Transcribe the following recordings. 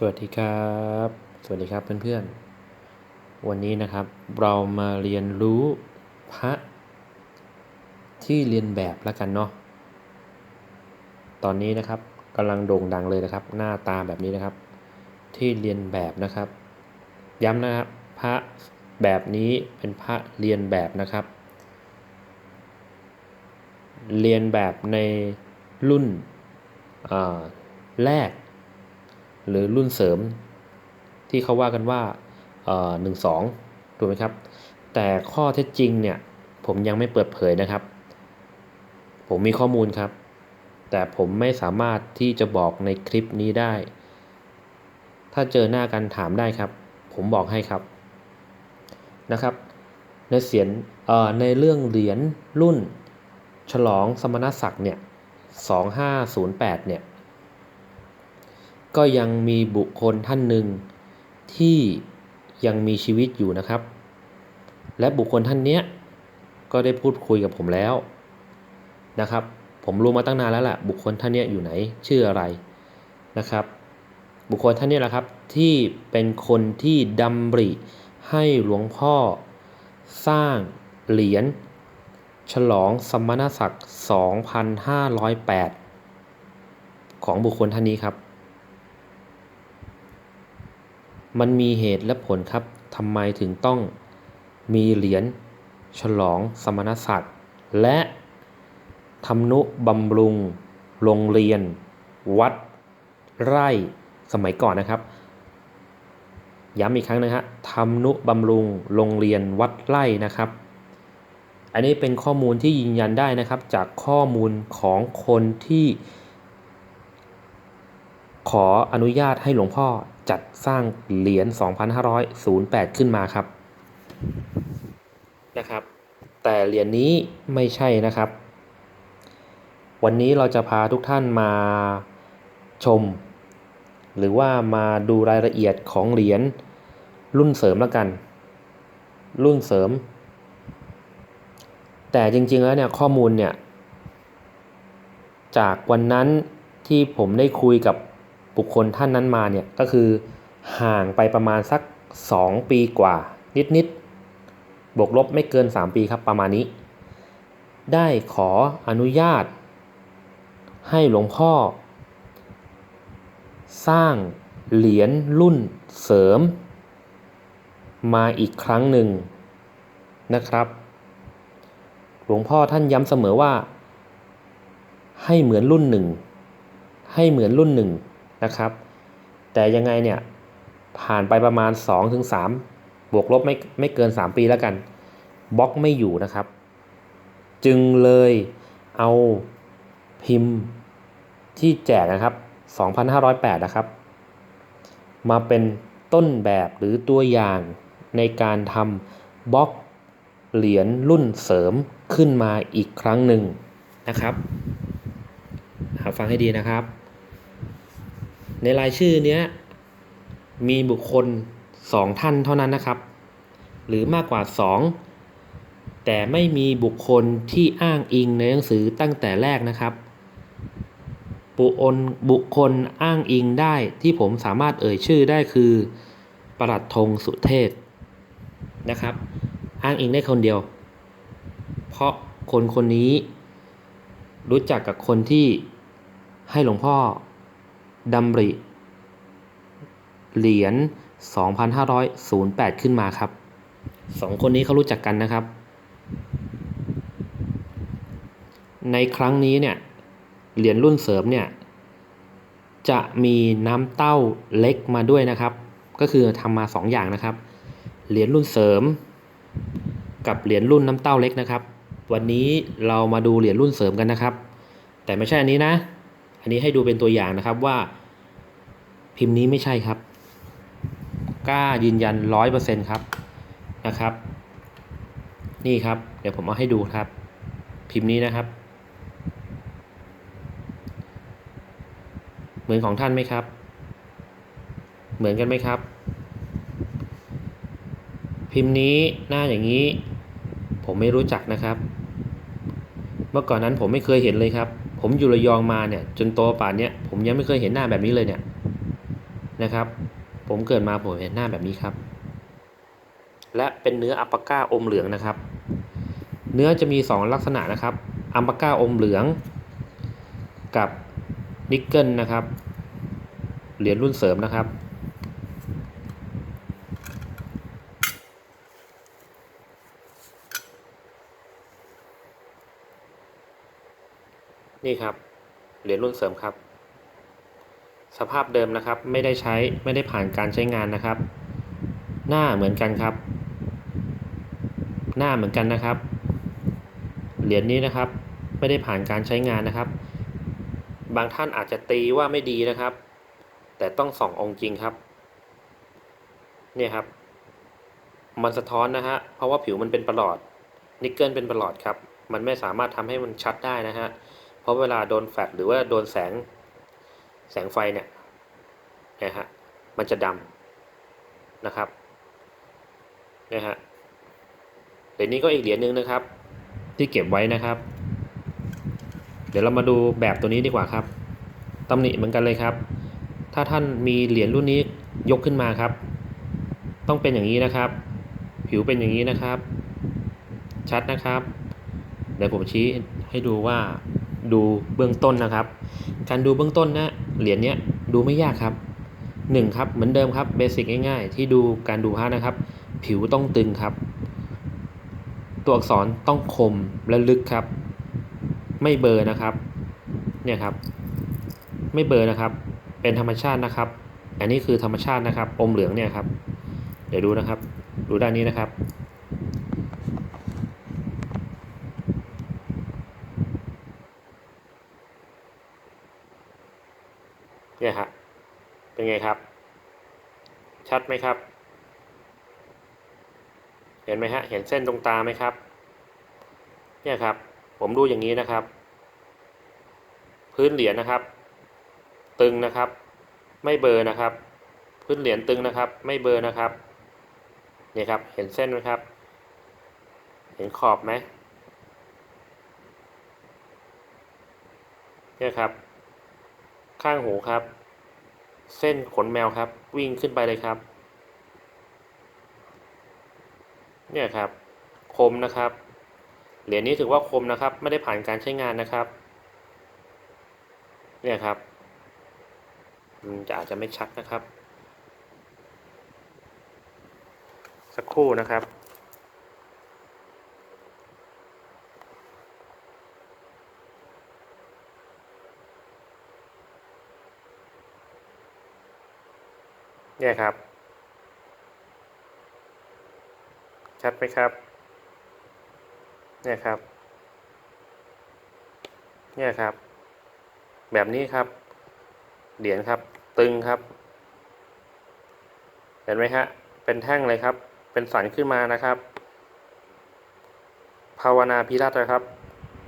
สวัสดีครับ สวัสดีครับเพื่อนๆ วันนี้นะครับเรามาเรียนรู้พระที่เรียนแบบแล้วกันเนาะ ตอนนี้นะครับกำลังโด่งดังเลยนะครับ หน้าตาแบบนี้นะครับ ที่เรียนแบบนะครับ ย้ำนะครับพระแบบนี้เป็นพระเรียนแบบนะครับ เรียนแบบในรุ่นแรก หรือรุ่นเสริมที่เขาว่ากันว่าหนึ่งสองถูกไหมครับ แต่ข้อเท็จจริงเนี่ยผมยังไม่เปิดเผยนะครับ ผมมีข้อมูลครับ แต่ผมไม่สามารถที่จะบอกในคลิปนี้ได้ ถ้าเจอหน้ากันถามได้ครับ ผมบอกให้ครับนะครับ ในเสียนในเรื่องเหรียญรุ่น ฉลองสมณศักดิ์เนี่ย2508เนี่ย ก็ยังมีบุคคลท่านหนึ่งที่ยังมีชีวิตอยู่นะครับ และบุคคลท่านเนี้ยก็ได้พูดคุยกับผมแล้วนะครับ ผมรู้มาตั้งนานแล้วแหละบุคคลท่านเนี้ยอยู่ไหนชื่ออะไรนะครับ บุคคลท่านนี้แหละครับที่เป็นคนที่ดำริให้หลวงพ่อ สร้างเหรียญฉลองสมณศักดิ์ 2508 ของบุคคลท่านนี้ครับ มันมีเหตุและผลครับทำไมถึงต้องมีเหรียญฉลองสมณศักดิ์และทำนุบำรุง โรงเรียน วัด ไร่สมัยก่อนนะครับ ย้ำอีกครั้งนะฮะทำนุบำรุง โรงเรียนวัดไร่นะครับ อันนี้เป็นข้อมูลที่ยืนยันได้นะครับ จากข้อมูลของคนที่ ขออนุญาตให้หลวงพ่อ จัดสร้างเหรียญ 2,508 ขึ้นมาครับนะครับ แต่เหรียญนี้ไม่ใช่นะครับ วันนี้เราจะพาทุกท่านมาชม หรือว่ามาดูรายละเอียดของเหรียญรุ่นเสริมแล้วกัน รุ่นเสริม แต่จริงๆแล้วเนี่ยข้อมูลเนี่ยจากวันนั้นที่ผมได้คุยกับ บุคคลท่านนั้นมาเนี่ยก็คือห่างไปประมาณสัก 2 ปีกว่า นิดๆบวกลบไม่เกิน 3 ปีครับประมาณนี้ ได้ขออนุญาต ให้หลวงพ่อ สร้างเหรียญรุ่นเสริม มาอีกครั้งหนึ่งนะครับ หลวงพ่อท่านย้ำเสมอว่า ให้เหมือนรุ่นหนึ่งให้เหมือนรุ่นหนึ่ง นะครับ แต่ยังไงเนี่ยผ่านไปประมาณ 2-3 บวกลบไม่ไม่เกิน 3 ปีแล้วกันบล็อกไม่อยู่นะครับ จึงเลยเอาพิมพ์ที่แจกนะครับ 2,508 นะครับ มาเป็นต้นแบบหรือตัวอย่างในการทำบล็อกเหรียญรุ่นเสริมขึ้นมาอีกครั้งหนึ่งนะครับฟังให้ดีนะครับ ในรายชื่อเนี้ยมีบุคคลสองท่านเท่านั้นนะครับ หรือมากกว่าสองแต่ไม่มีบุคคลที่อ้างอิงในหนังสือตั้งแต่แรกนะครับ บุคคลบุคคลอ้างอิงได้ที่ผมสามารถเอ่ยชื่อได้คือประหลัดธงสุเทพนะครับ อ้างอิงได้คนเดียว เพราะคนคนนี้รู้จักกับคนที่ให้หลวงพ่อ ดำริ เหรียญ 2,508 ขึ้นมาครับสองคนนี้เขารู้จักกันนะครับ ในครั้งนี้เนี่ย เหรียญรุ่นเสริมเนี่ย จะมีน้ำเต้าเล็กมาด้วยนะครับ ก็คือทำมา2ออย่างนะครับ เหรียญรุ่นเสริม กับเหรียญรุ่นน้ำเต้าเล็กนะครับ วันนี้เรามาดูเหรียญรุ่นเสริมกันนะครับ แต่ไม่ใช่อันนี้นะ อันนี้ให้ดูเป็นตัวอย่างนะครับว่า พิมพ์นี้ไม่ใช่ครับ กล้ายืนยันร้อยเปอร์เซ็นครับนะครับ นี่ครับ เดี๋ยวผมเอาให้ดูครับ พิมพ์นี้นะครับ เหมือนของท่านไหมครับ เหมือนกันไหมครับ พิมพ์นี้หน้าอย่างนี้ ผมไม่รู้จักนะครับ เมื่อก่อนนั้นผมไม่เคยเห็นเลยครับ ผมอยู่ระยองมาเนี่ย จนโตป่านเนี้ยผมยังไม่เคยเห็นหน้าแบบนี้เลยเนี่ย นะครับ ผมเกิดมาผมเห็นหน้าแบบนี้ครับ และเป็นเนื้ออัปปาก้าอมเหลืองนะครับ เนื้อจะมี 2 ลักษณะนะครับ อัมปาก้าอมเหลือง กับนิกเกิลนะครับ เหรียญรุ่นเสริมนะครับนี่ครับ เหรียญรุ่นเสริมครับ สภาพเดิมนะครับ ไม่ได้ใช้ไม่ได้ผ่านการใช้งานนะครับ หน้าเหมือนกันครับ หน้าเหมือนกันนะครับ เหรียญนี้นะครับ ไม่ได้ผ่านการใช้งานนะครับ บางท่านอาจจะตีว่าไม่ดีนะครับ แต่ต้องส่ององค์จริงครับ เนี่ยครับ มันสะท้อนนะฮะเพราะว่าผิวมันเป็นประหลอดนิกเกิลเป็นประหลอดครับ มันไม่สามารถทำให้มันชัดได้นะฮะ เพราะเวลาโดนแฟลชหรือว่าโดนแสง แสงไฟเนี่ยนะฮะมันจะดำนะครับนะฮะเหรียญนี้ก็อีกเหรียญหนึ่งนะครับ ที่เก็บไว้นะครับ เดี๋ยวเรามาดูแบบตัวนี้ดีกว่าครับตำหนิเหมือนกันเลยครับ ถ้าท่านมีเหรียญรุ่นนี้ยกขึ้นมาครับ ต้องเป็นอย่างนี้นะครับ ผิวเป็นอย่างนี้นะครับ ชัดนะครับ เดี๋ยวผมชี้ให้ดูว่า ดูเบื้องต้นนะครับ การดูเบื้องต้นนะเหรียญเนี้ยดูไม่ยากครับหนึ่งครับเหมือนเดิมครับเบสิกง่ายๆ ที่ดูการดูพระนะครับ ผิวต้องตึงครับ ตัวอักษรต้องคมและลึกครับ ไม่เบอร์นะครับเนี่ยครับ ไม่เบอร์นะครับ เป็นธรรมชาตินะครับ อันนี้คือธรรมชาตินะครับ อมเหลืองเนี่ยครับ เดี๋ยวดูนะครับ ดูด้านนี้นะครับ เนี่ยครับ เป็นไงครับ ชัดไหมครับ เห็นไหมฮะ เห็นเส้นตรงตาไหมครับ เนี่ยครับ ผมดูอย่างนี้นะครับ พื้นเหรียญนะครับ ตึงนะครับ ไม่เบอร์นะครับ พื้นเหรียญตึงนะครับ ไม่เบอร์นะครับ เนี่ยครับ เห็นเส้นไหมครับ เห็นขอบไหมเนี่ยครับ ข้างหูครับ เส้นขนแมวครับ วิ่งขึ้นไปเลยครับ เนี่ยครับคมนะครับเหรียญนี้ถือว่าคมนะครับ ไม่ได้ผ่านการใช้งานนะครับ เนี่ยครับมันจะอาจจะไม่ชัดนะครับ สักครู่นะครับ เนี่ยครับ ชัดไหมครับ เนี่ยครับ เนี่ยครับ แบบนี้ครับ เหรียญครับ ตึงครับ เห็นไหมฮะ เป็นแท่งเลยครับ เป็นสันขึ้นมานะครับ ภาวนาพิรัตนะครับ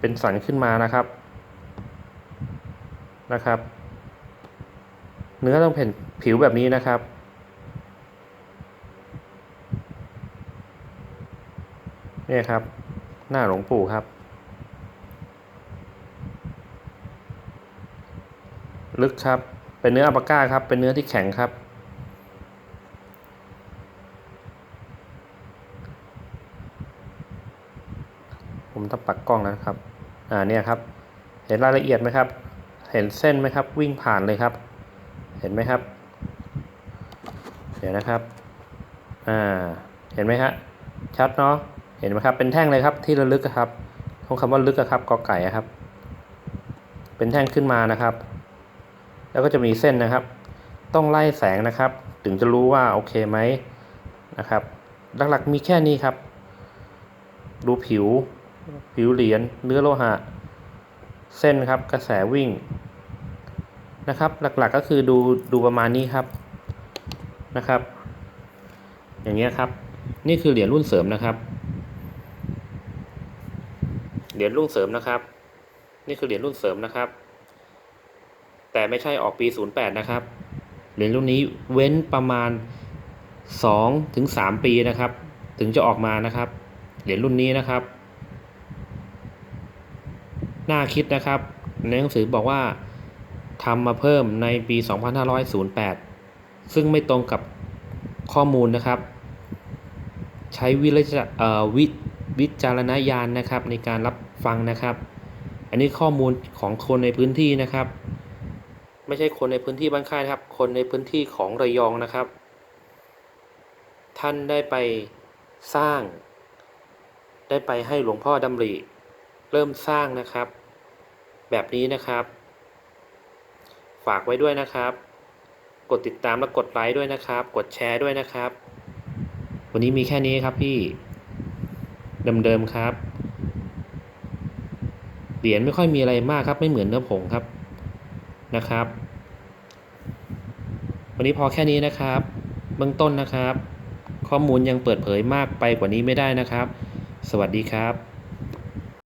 เป็นสันขึ้นมานะครับ นะครับ เนื้อต้องเป็นผิวแบบนี้นะครับ เนี่ยครับ หน้าหลวงปู่ครับ ลึกครับ เป็นเนื้ออัปปาก้าครับ เป็นเนื้อที่แข็งครับ ผมต้องปักกล้องแล้วนะครับ อ่าเนี่ยครับ เห็นรายละเอียดไหมครับ เห็นเส้นไหมครับ วิ่งผ่านเลยครับ เห็นไหมครับ เดี๋ยวนะครับ อ่า เห็นไหมฮะ ชัดเนาะ เห็นไหมครับ เป็นแท่งเลยครับที่ระลึกครับของคำว่าลึกครับกอไก่ครับ เป็นแท่งขึ้นมานะครับ แล้วก็จะมีเส้นนะครับ ต้องไล่แสงนะครับ ถึงจะรู้ว่าโอเคไหมนะครับ หลักๆมีแค่นี้ครับ ดูผิว ผิวเหรียญเนื้อโลหะ เส้นครับกระแสวิ่งนะครับ หลักๆก็คือดูดูประมาณนี้ครับนะครับ อย่างเงี้ยครับ นี่คือเหรียญรุ่นเสริมนะครับ เหรียญรุ่นเสริมนะครับ นี่คือเหรียญรุ่นเสริมนะครับ แต่ไม่ใช่ออกปี 08 นะครับ เหรียญรุ่นนี้เว้นประมาณ2ถึง3ปีนะครับ ถึงจะออกมานะครับ เหรียญรุ่นนี้นะครับ น่าคิดนะครับในหนังสือบอกว่าทำมาเพิ่มในปี 2508 ซึ่งไม่ตรงกับข้อมูลนะครับ ใช้วิจารเอ่อวิวิจารณญาณนะครับในการรับ ฟังนะครับ อันนี้ข้อมูลของคนในพื้นที่นะครับ ไม่ใช่คนในพื้นที่บ้านค่ายนะครับ คนในพื้นที่ของระยองนะครับ ท่านได้ไปสร้าง ได้ไปให้หลวงพ่อดำริ เริ่มสร้างนะครับ แบบนี้นะครับ ฝากไว้ด้วยนะครับ กดติดตามและกดไลค์ด้วยนะครับ กดแชร์ด้วยนะครับ วันนี้มีแค่นี้ครับพี่เดิมๆครับ เหรียญไม่ค่อยมีอะไรมากครับ ไม่เหมือนเนื้อผงครับนะครับ วันนี้พอแค่นี้นะครับ เบื้องต้นนะครับ ข้อมูลยังเปิดเผยมากไปกว่านี้ไม่ได้นะครับ สวัสดีครับ